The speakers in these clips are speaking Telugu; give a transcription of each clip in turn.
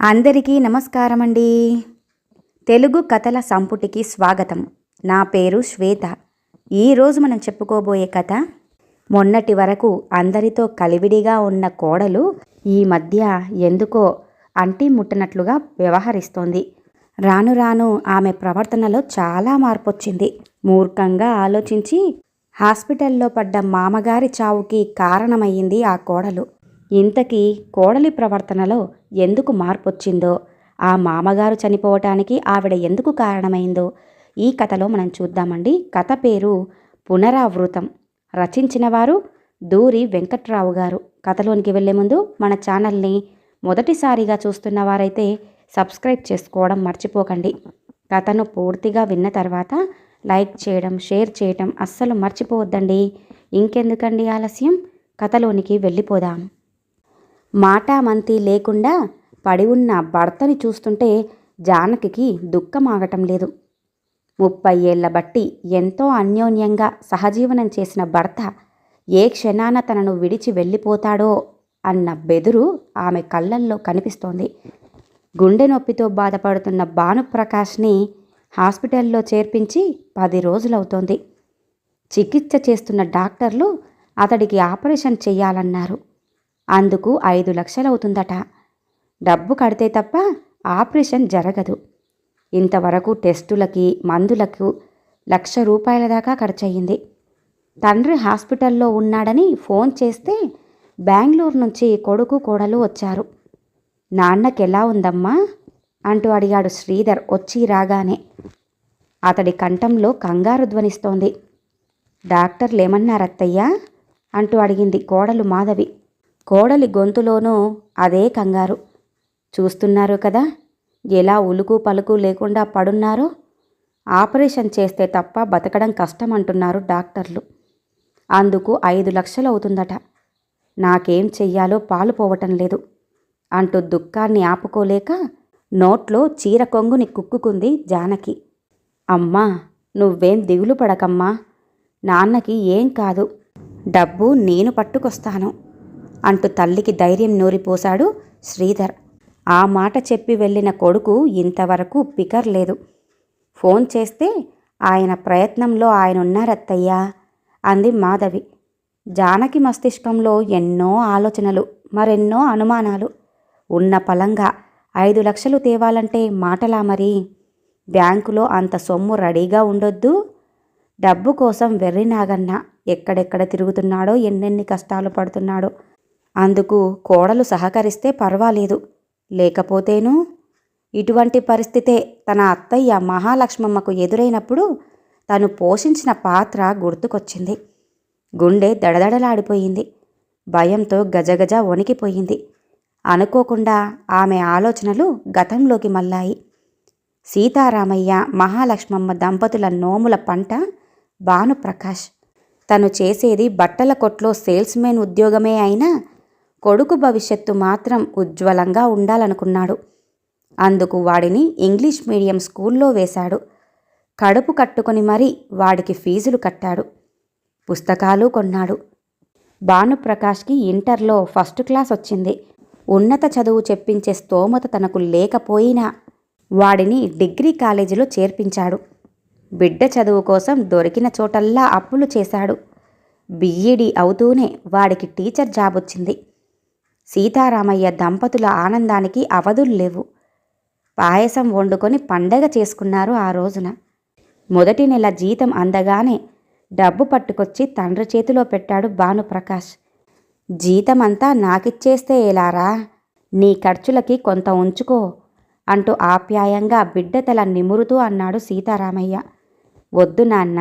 అందరికీ నమస్కారం అండి తెలుగు కథల సంపుటికి స్వాగతం. నా పేరు శ్వేత. ఈరోజు మనం చెప్పుకోబోయే కథ మొన్నటి వరకు అందరితో కలివిడిగా ఉన్న కోడలు ఈ మధ్య ఎందుకో అంటి ముట్టనట్లుగా వ్యవహరిస్తోంది. రాను రాను ఆమె ప్రవర్తనలో చాలా మార్పు వచ్చింది మూర్ఖంగా ఆలోచించి హాస్పిటల్లో పడ్డ మామగారి చావుకి కారణమయ్యింది ఆ కోడలు. ఇంతకీ కోడలి ప్రవర్తనలో ఎందుకు మార్పొచ్చిందో ఆ మామగారు చనిపోవటానికి ఆవిడ ఎందుకు కారణమైందో ఈ కథలో మనం చూద్దామండి. కథ పేరు పునరావృతం. రచించిన వారు దూరి వెంకట్రావు గారు. కథలోనికి వెళ్ళే ముందు మన ఛానల్ని మొదటిసారిగా చూస్తున్న వారైతే సబ్స్క్రైబ్ చేసుకోవడం మర్చిపోకండి. కథను పూర్తిగా విన్న తర్వాత లైక్ చేయడం షేర్ చేయడం అస్సలు మర్చిపోవద్దండి. ఇంకెందుకండి ఆలస్యం? కథలోనికి వెళ్ళిపోదాం. మాటామంతి లేకుండా పడి ఉన్న భర్తని చూస్తుంటే జానకికి దుఃఖమాగటం లేదు. ముప్పై ఏళ్ళ బట్టి ఎంతో అన్యోన్యంగా సహజీవనం చేసిన భర్త ఏ క్షణాన తనను విడిచి వెళ్ళిపోతాడో అన్న బెదురు ఆమె కళ్ళల్లో కనిపిస్తోంది. గుండె నొప్పితో బాధపడుతున్న భానుప్రకాష్ని హాస్పిటల్లో చేర్పించి పది రోజులవుతోంది. చికిత్స చేస్తున్న డాక్టర్లు అతడికి ఆపరేషన్ చేయాలన్నారు. అందుకు ఐదు లక్షలవుతుందట. డబ్బు కడితే తప్ప ఆపరేషన్ జరగదు. ఇంతవరకు టెస్టులకి మందులకు లక్ష రూపాయల దాకా ఖర్చయింది. తండ్రి హాస్పిటల్లో ఉన్నాడని ఫోన్ చేస్తే బెంగళూరు నుంచి కొడుకు కోడలు వచ్చారు. నాన్నకెలా ఉందమ్మా? అంటూ అడిగాడు శ్రీధర్ వచ్చి రాగానే. అతడి కంఠంలో కంగారు ధ్వనిస్తోంది. డాక్టర్లు ఏమన్నారత్తయ్యా అంటూ అడిగింది కోడలు మాధవి. కోడలి గొంతులోనూ అదే కంగారు. చూస్తున్నారు కదా ఎలా ఉలుకు పలుకు లేకుండా పడున్నారో? ఆపరేషన్ చేస్తే తప్ప బతకడం కష్టం అంటున్నారు డాక్టర్లు. అందుకు ఐదు లక్షలు అవుతుందట నాకేం చెయ్యాలో పాలు పోవటం లేదు. అంటూ దుఃఖాన్ని ఆపుకోలేక నోట్లో చీర కొంగుని కుక్కుకుంది జానకి. అమ్మా నువ్వేం దిగులు పడకమ్మా నాన్నకి ఏం కాదు. డబ్బు నేను పట్టుకొస్తాను. అంటూ తల్లికి ధైర్యం నూరిపోశాడు శ్రీధర్. ఆ మాట చెప్పి వెళ్ళిన కొడుకు ఇంతవరకు పికర్ లేదు ఫోన్ చేస్తే ఆయన ప్రయత్నంలో ఆయన ఉన్నారత్తయ్యా అంది మాధవి. జానకి మస్తిష్కంలో ఎన్నో ఆలోచనలు మరెన్నో అనుమానాలు. ఉన్న పలంగా ఐదు లక్షలు తేవాలంటే మాటలా మరి? బ్యాంకులో అంత సొమ్ము రెడీగా ఉండొద్దు? డబ్బు కోసం వెర్రినాగన్న ఎక్కడెక్కడ తిరుగుతున్నాడో ఎన్నెన్ని కష్టాలు పడుతున్నాడో? అందుకు కోడలు సహకరిస్తే పర్వాలేదు. లేకపోతేను ఇటువంటి పరిస్థితే తన అత్తయ్య మహాలక్ష్మమ్మకు ఎదురైనప్పుడు తను పోషించిన పాత్ర గుర్తుకొచ్చింది. గుండె దడదడలాడిపోయింది. భయంతో గజగజ వణికిపోయింది. అనుకోకుండా ఆమె ఆలోచనలు గతంలోకి మళ్ళాయి. సీతారామయ్య మహాలక్ష్మమ్మ దంపతుల నోముల పంట భానుప్రకాష్. తను చేసేది బట్టల కొట్లో సేల్స్మెన్ ఉద్యోగమే అయినా కొడుకు భవిష్యత్తు మాత్రం ఉజ్వలంగా ఉండాలనుకున్నాడు. అందుకు వాడిని ఇంగ్లీష్ మీడియం స్కూల్లో వేశాడు. కడుపు కట్టుకొని మరీ వాడికి ఫీజులు కట్టాడు. పుస్తకాలు కొన్నాడు. భానుప్రకాష్కి ఇంటర్లో ఫస్ట్ క్లాస్ వచ్చింది. ఉన్నత చదువు చెప్పించే స్తోమత తనకు లేకపోయినా వాడిని డిగ్రీ కాలేజీలో చేర్పించాడు. బిడ్డ చదువు కోసం దొరికిన చోటల్లా అప్పులు చేశాడు. బీఈడీ అవుతూనే వాడికి టీచర్ జాబ్ వచ్చింది సీతారామయ్య దంపతుల ఆనందానికి అవధులు లేవు. పాయసం వండుకొని పండగ చేసుకున్నారు ఆ రోజున. మొదటి నెల జీతం అందగానే డబ్బు పట్టుకొచ్చి తండ్రి చేతిలో పెట్టాడు భానుప్రకాష్. జీతమంతా నాకిచ్చేస్తే ఎలారా? నీ ఖర్చులకి కొంత ఉంచుకో అంటూ ఆప్యాయంగా బిడ్డ తల నిమురుతూ అన్నాడు సీతారామయ్య. వద్దు నాన్న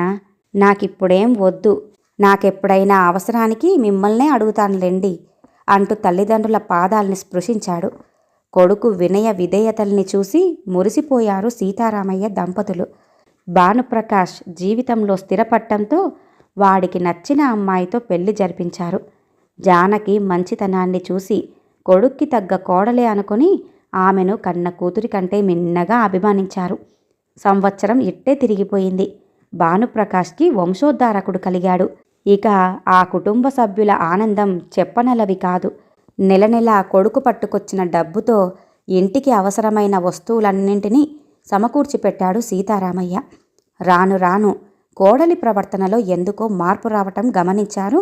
నాకిప్పుడేం వద్దు. నాకెప్పుడైనా అవసరానికి మిమ్మల్నే అడుగుతానులేండి. అంటూ తల్లిదండ్రుల పాదాల్ని స్పృశించాడు. కొడుకు వినయ విధేయతల్ని చూసి మురిసిపోయారు సీతారామయ్య దంపతులు. భానుప్రకాష్ జీవితంలో స్థిరపట్టంతో వాడికి నచ్చిన అమ్మాయితో పెళ్ళి జరిపించారు. జానకి మంచితనాన్ని చూసి కొడుక్కి తగ్గ కోడలే అనుకుని ఆమెను కన్న కూతురి కంటే మిన్నగా అభిమానించారు. సంవత్సరం ఇట్టే తిరిగిపోయింది. భానుప్రకాష్కి వంశోద్ధారకుడు కలిగాడు. ఇక ఆ కుటుంబ సభ్యుల ఆనందం చెప్పనలవి కాదు. నెల నెల కొడుకు పట్టుకొచ్చిన డబ్బుతో ఇంటికి అవసరమైన వస్తువులన్నింటినీ సమకూర్చి పెట్టాడు సీతారామయ్య. రాను రాను కోడలి ప్రవర్తనలో ఎందుకో మార్పు రావటం గమనించారు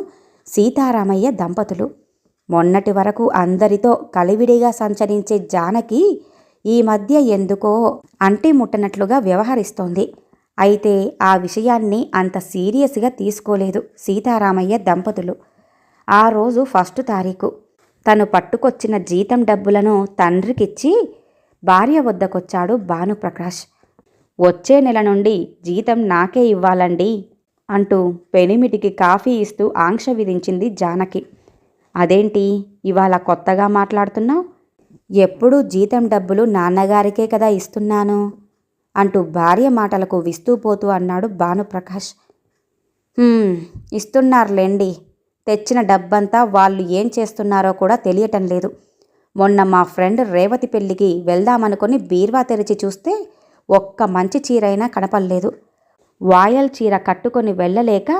సీతారామయ్య దంపతులు. మొన్నటి వరకు అందరితో కలివిడిగా సంచరించే జానకి ఈ మధ్య ఎందుకో అంటి ముట్టనట్లుగా వ్యవహరిస్తోంది. అయితే ఆ విషయాన్ని అంత సీరియస్గా తీసుకోలేదు సీతారామయ్య దంపతులు. ఆ రోజు ఫస్ట్ తారీఖు. తను పట్టుకొచ్చిన జీతం డబ్బులను తండ్రికిచ్చి భార్య వద్దకొచ్చాడు భానుప్రకాష్. వచ్చే నెల నుండి జీతం నాకే ఇవ్వాలండి అంటూ పెనిమిటికి కాఫీ ఇస్తూ ఆంక్ష విధించింది జానకి. అదేంటి? ఇవాళ కొత్తగా మాట్లాడుతున్నావు? ఎప్పుడూ జీతం డబ్బులు నాన్నగారికే కదా ఇస్తున్నాను. అంటూ భార్య మాటలకు విస్తూపోతూ అన్నాడు భానుప్రకాష్. ఇస్తున్నారులేండి. తెచ్చిన డబ్బంతా వాళ్ళు ఏం చేస్తున్నారో కూడా తెలియటం లేదు. మొన్న మా ఫ్రెండ్ రేవతి పెళ్ళికి వెళ్దామనుకొని బీర్వా తెరిచి చూస్తే ఒక్క మంచి చీరైనా కనపడలేదు. వాయల్ చీర కట్టుకొని వెళ్ళలేక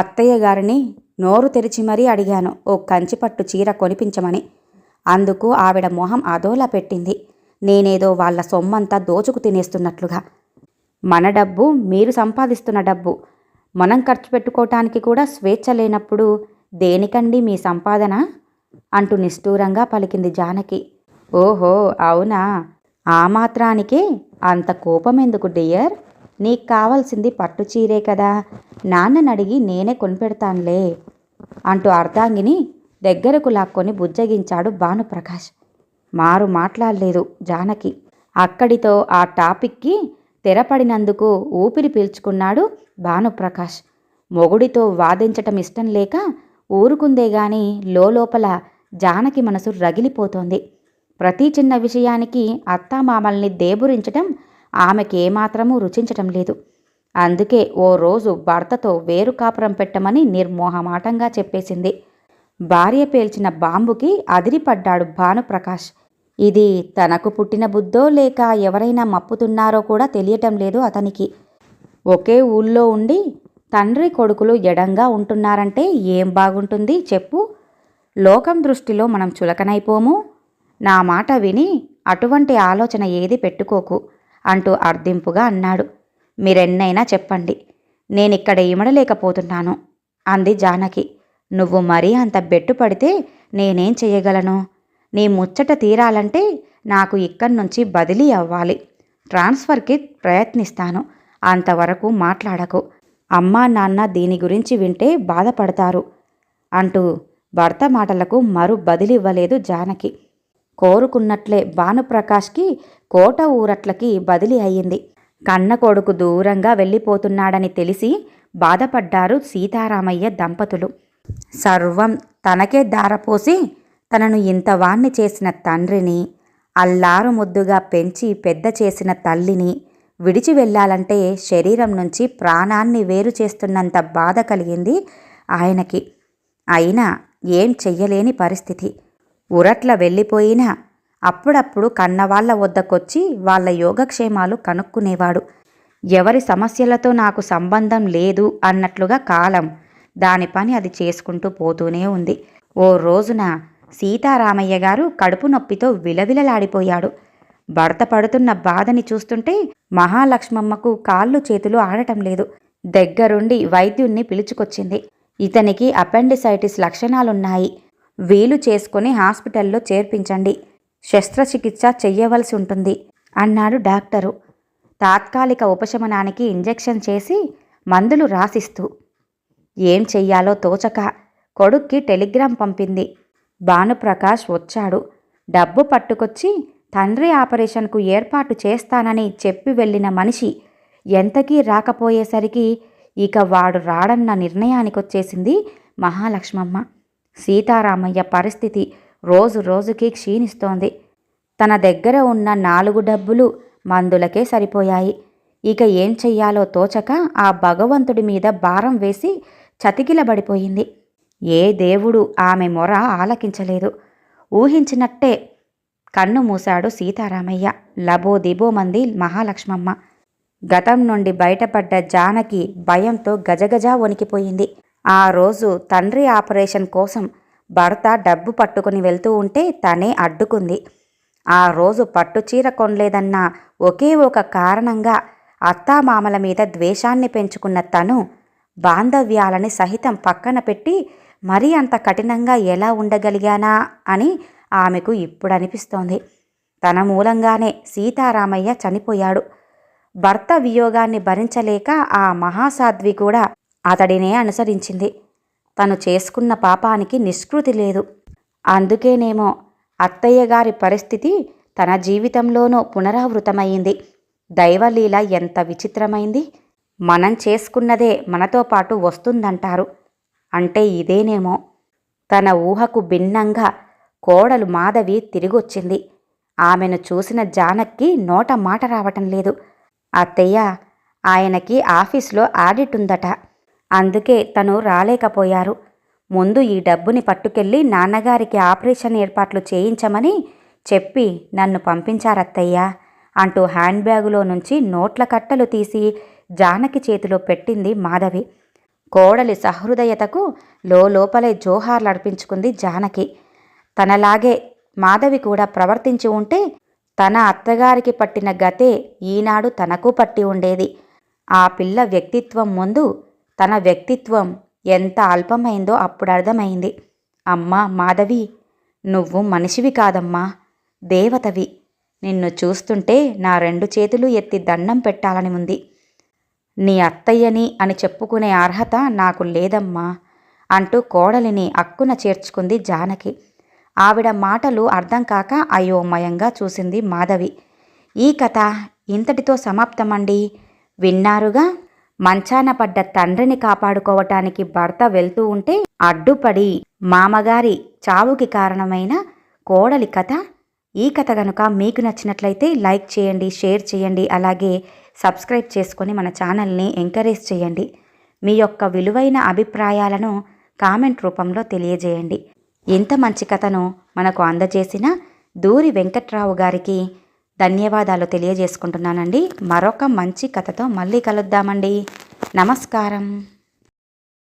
అత్తయ్య గారిని నోరు తెరిచి మరీ అడిగాను ఓ కంచిపట్టు చీర కొనిపించమని. అందుకు ఆవిడ మొహం అదోలా పెట్టింది. నేనేదో వాళ్ళ సొమ్మంతా దోచుకు తినేస్తున్నట్లుగా. మన డబ్బు మీరు సంపాదిస్తున్న డబ్బు. మనం ఖర్చు పెట్టుకోవటానికి కూడా స్వేచ్ఛ లేనప్పుడు దేనికండి మీ సంపాదన? అంటూ నిష్ఠూరంగా పలికింది జానకి. ఓహో అవునా? ఆ మాత్రానికే అంత కోపం ఎందుకు డియర్? నీకు కావాల్సింది పట్టు చీరే కదా. నాన్నని అడిగి నేనే కొనిపెడతానులే అంటూ అర్ధాంగిని దగ్గరకు లాక్కొని బుజ్జగించాడు భానుప్రకాష్. మారు మాట్లాడలేదు జానకి. అక్కడితో ఆ టాపిక్కి తెరపడినందుకు ఊపిరి పీల్చుకున్నాడు భానుప్రకాష్. మొగుడితో వాదించటం ఇష్టం లేక ఊరుకుందే గాని లోపల జానకి మనసు రగిలిపోతోంది. ప్రతి చిన్న విషయానికి అత్తామామల్ని దేబురించటం ఆమెకి ఏమాత్రమూ రుచించటం లేదు. అందుకే ఓ రోజు భర్తతో వేరు కాపురం పెట్టమని నిర్మోహమాటంగా చెప్పేసింది. భార్య పేల్చిన బాంబుకి అదిరిపడ్డాడు భానుప్రకాష్. ఇది తనకు పుట్టిన బుద్ధో లేక ఎవరైనా మప్పుతున్నారో కూడా తెలియటం లేదు అతనికి. ఒకే ఊళ్ళో ఉండి తండ్రి కొడుకులు ఎడంగా ఉంటున్నారంటే ఏం బాగుంటుంది చెప్పు. లోకం దృష్టిలో మనం చులకనైపోము. నా మాట విని అటువంటి ఆలోచన ఏది పెట్టుకోకు అంటూ అర్థింపుగా అన్నాడు. మీరెన్నైనా చెప్పండి. నేనిక్కడ ఇమడలేకపోతున్నాను అంది జానకి. నువ్వు మరీ అంత బెట్టు పడితే నేనేం చేయగలను? నీ ముచ్చట తీరాలంటే నాకు ఇక్కడి నుంచి బదిలీ అవ్వాలి. ట్రాన్స్ఫర్కి ప్రయత్నిస్తాను. అంతవరకు మాట్లాడకు. అమ్మా నాన్న దీని గురించి వింటే బాధపడతారు అంటూ భర్త మాటలకు మరు బదిలివ్వలేదు జానకి. కోరుకున్నట్లే భానుప్రకాష్కి కోట ఊరట్లకి బదిలీ అయ్యింది. కన్న కొడుకు దూరంగా వెళ్ళిపోతున్నాడని తెలిసి బాధపడ్డారు సీతారామయ్య దంపతులు. సర్వం తనకే దారపోసి తనను ఇంతవాణ్ణి చేసిన తండ్రిని అల్లారు ముద్దుగా పెంచి పెద్ద చేసిన తల్లిని విడిచి వెళ్ళాలంటే శరీరం నుంచి ప్రాణాన్ని వేరు చేస్తున్నంత బాధ కలిగింది ఆయనకి. అయినా ఏం చెయ్యలేని పరిస్థితి. ఉరట్ల వెళ్ళిపోయినా అప్పుడప్పుడు కన్నవాళ్ళ వద్దకొచ్చి వాళ్ళ యోగక్షేమాలు కనుక్కునేవాడు. ఎవరి సమస్యలతో నాకు సంబంధం లేదు అన్నట్లుగా కాలం దాని పని అది చేసుకుంటూ పోతూనే ఉంది. ఓ రోజున సీతారామయ్య గారు కడుపు నొప్పితో విలవిలలాడిపోయాడు. భర్త పడుతున్న బాధని చూస్తుంటే మహాలక్ష్మమ్మకు కాళ్ళు చేతులు ఆడటం లేదు. దగ్గరుండి వైద్యుణ్ణి పిలుచుకొచ్చింది. ఇతనికి అపెండిసైటిస్ లక్షణాలున్నాయి. వీలు చేసుకుని హాస్పిటల్లో చేర్పించండి. శస్త్రచికిత్స చెయ్యవలసి ఉంటుంది అన్నాడు డాక్టరు. తాత్కాలిక ఉపశమనానికి ఇంజెక్షన్ చేసి మందులు రాసిస్తూ. ఏం చెయ్యాలో తోచక కొడుక్కి టెలిగ్రామ్ పంపింది. భానుప్రకాష్ వచ్చాడు. డబ్బు పట్టుకొచ్చి తండ్రి ఆపరేషన్కు ఏర్పాటు చేస్తానని చెప్పి వెళ్ళిన మనిషి ఎంతకీ రాకపోయేసరికి ఇక వాడు రాడన్న నిర్ణయానికొచ్చేసింది మహాలక్ష్మమ్మ. సీతారామయ్య పరిస్థితి రోజు రోజుకి క్షీణిస్తోంది. తన దగ్గర ఉన్న నాలుగు డబ్బులు మందులకే సరిపోయాయి. ఇక ఏం చెయ్యాలో తోచక ఆ భగవంతుడి మీద భారం వేసి చతికిలబడిపోయింది. ఏ దేవుడు ఆమె మొర ఆలకించలేదు. ఊహించినట్టే కన్ను మూశాడు సీతారామయ్య. లబోదిబోమంది మహాలక్ష్మమ్మ. గతం నుండి బయటపడ్డ జానకి భయంతో గజగజా వణికిపోయింది. ఆ రోజు తండ్రి ఆపరేషన్ కోసం భర్త డబ్బు పట్టుకుని వెళ్తూ ఉంటే తనే అడ్డుకుంది. ఆ రోజు పట్టుచీర కొనలేదన్న ఒకే ఒక కారణంగా అత్తామామల మీద ద్వేషాన్ని పెంచుకున్న తను బాంధవ్యాలని సహితం పక్కన పెట్టి మరీ అంత కఠినంగా ఎలా ఉండగలిగానా అని ఆమెకు ఇప్పుడు అనిపిస్తోంది తన మూలంగానే సీతారామయ్య చనిపోయాడు. భర్త వియోగాన్ని భరించలేక ఆ మహాసాధ్వి కూడా అతడినే అనుసరించింది. తను చేసుకున్న పాపానికి నిష్కృతి లేదు. అందుకేనేమో అత్తయ్య గారి పరిస్థితి తన జీవితంలోనూ పునరావృతమైంది దైవలీల ఎంత విచిత్రమైంది. మనం చేసుకున్నదే మనతో పాటు వస్తుందంటారు. అంటే ఇదేనేమో. తన ఊహకు భిన్నంగా కోడలు మాధవి తిరిగొచ్చింది. ఆమెను చూసిన జానక్కి నోట మాట రావటం లేదు. అత్తయ్య ఆయనకి ఆఫీస్లో ఆడిట్ ఉందట. అందుకే తను రాలేకపోయారు. ముందు ఈ డబ్బుని పట్టుకెళ్ళి నాన్నగారికి ఆపరేషన్ ఏర్పాట్లు చేయించమని చెప్పి నన్ను పంపించారత్తయ్య అంటూ హ్యాండ్ బ్యాగులో నుంచి నోట్ల కట్టలు తీసి జానకి చేతిలో పెట్టింది మాధవి. కోడలి సహృదయతకు లోపలే జోహార్లర్పించుకుంది జానకి. తనలాగే మాధవి కూడా ప్రవర్తించి ఉంటే తన అత్తగారికి పట్టిన గతే ఈనాడు తనకు పట్టి ఉండేది. ఆ పిల్ల వ్యక్తిత్వం ముందు తన వ్యక్తిత్వం ఎంత అల్పమైందో అప్పుడు అర్థమైంది. అమ్మా మాధవి నువ్వు మనిషివి కాదమ్మా దేవతవి. నిన్ను చూస్తుంటే నా రెండు చేతులు ఎత్తి దండం పెట్టాలని ఉంది. నీ అత్తయ్యని అని చెప్పుకునే అర్హత నాకు లేదమ్మా అంటూ కోడలిని అక్కున చేర్చుకుంది జానకి. ఆవిడ మాటలు అర్థం కాక అయోమయంగా చూసింది మాధవి. ఈ కథ ఇంతటితో సమాప్తమండి. విన్నారుగా? మంచాన పడ్డ తండ్రిని కాపాడుకోవటానికి భర్త వెళ్తూ ఉంటే అడ్డుపడి మామగారి చావుకి కారణమైన కోడలి కథ. ఈ కథ గనుక మీకు నచ్చినట్లయితే లైక్ చేయండి షేర్ చేయండి అలాగే సబ్స్క్రైబ్ చేసుకొని మన ఛానల్ని ఎంకరేజ్ చేయండి. మీ యొక్క విలువైన అభిప్రాయాలను కామెంట్ రూపంలో తెలియజేయండి. ఇంత మంచి కథను మనకు అందజేసిన దూరి వెంకట్రావు గారికి ధన్యవాదాలు తెలియజేసుకుంటున్నానండి. మరొక మంచి కథతో మళ్ళీ కలుద్దామండి. నమస్కారం.